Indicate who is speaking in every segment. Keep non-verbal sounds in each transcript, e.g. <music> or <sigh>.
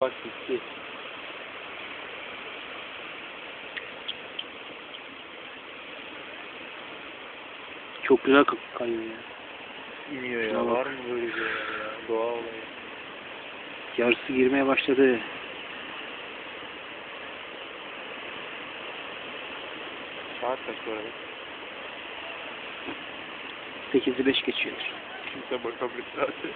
Speaker 1: Bak gitti.
Speaker 2: Çok güzel kay- kayıyor ya.
Speaker 1: İniyor ya.
Speaker 2: Şuna bak.
Speaker 1: Var mı böyle şeyler ya? Doğa olayı.
Speaker 2: Yarısı girmeye başladı.
Speaker 1: Saat kaç bu arada?
Speaker 2: 8'i 5 geçiyordur.
Speaker 1: Kimse bakabilir <laughs> zaten.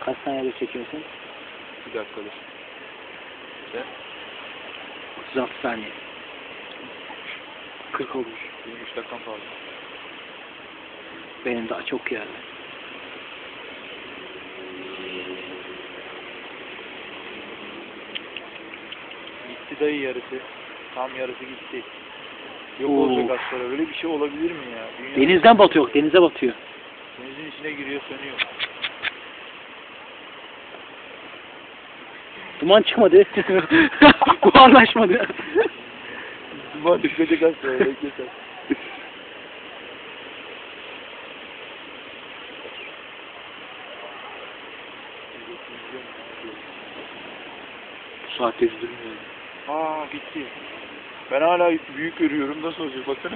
Speaker 2: Kaç saniyede çekiyorsun?
Speaker 1: Bir dakikadır. Sen?
Speaker 2: 36 saniye. 40 olmuş.
Speaker 1: Benim 3 dakikam fazla.
Speaker 2: Benim daha çok yani.
Speaker 1: Gitti dayı yarısı. Tam yarısı gitti. Yok
Speaker 2: Oo.
Speaker 1: olacak az sonra. Öyle bir şey olabilir mi ya? Dünya
Speaker 2: Denizden batıyor, denize batıyor.
Speaker 1: denizin içine giriyor sönüyor.
Speaker 2: Duman çıkmadı. <laughs> Bu anlaşmadı.
Speaker 1: Duman çıkacak az sonra. Bekle sen.
Speaker 2: Bu saatte üzülmüyor.
Speaker 1: Aa gitti. Ben hala büyük görüyorum. Nasıl olacak? Baksana.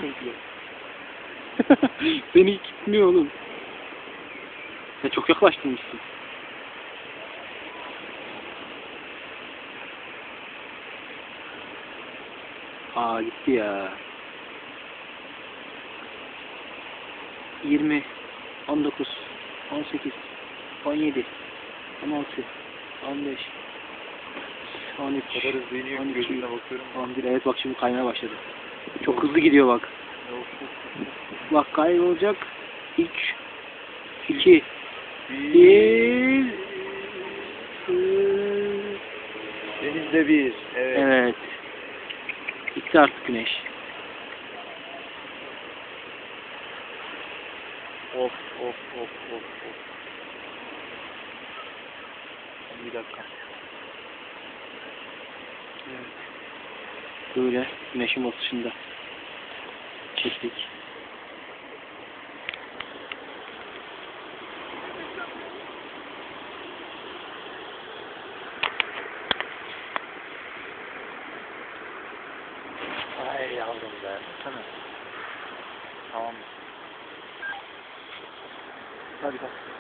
Speaker 2: Beni <laughs> hiç gitmiyor oğlum. Sen çok yaklaştırmışsın. Aa gitti ya. 20 19 18 17 16 15 13
Speaker 1: O kadar hızlı iniyor ki
Speaker 2: 12,
Speaker 1: gözümle bakıyorum.
Speaker 2: 11 evet bak şimdi kaymaya başladı. Çok hızlı gidiyor bak. Bak kaybolacak. 3 2
Speaker 1: Bir.
Speaker 2: 1
Speaker 1: Denizde bir. Evet.
Speaker 2: Evet. Gitti artık güneş.
Speaker 1: Of of of of of. Bir dakika.
Speaker 2: Böyle güneşin batışında çektik.
Speaker 1: Ay yavrum be. Sana. Tamam. Hadi bak.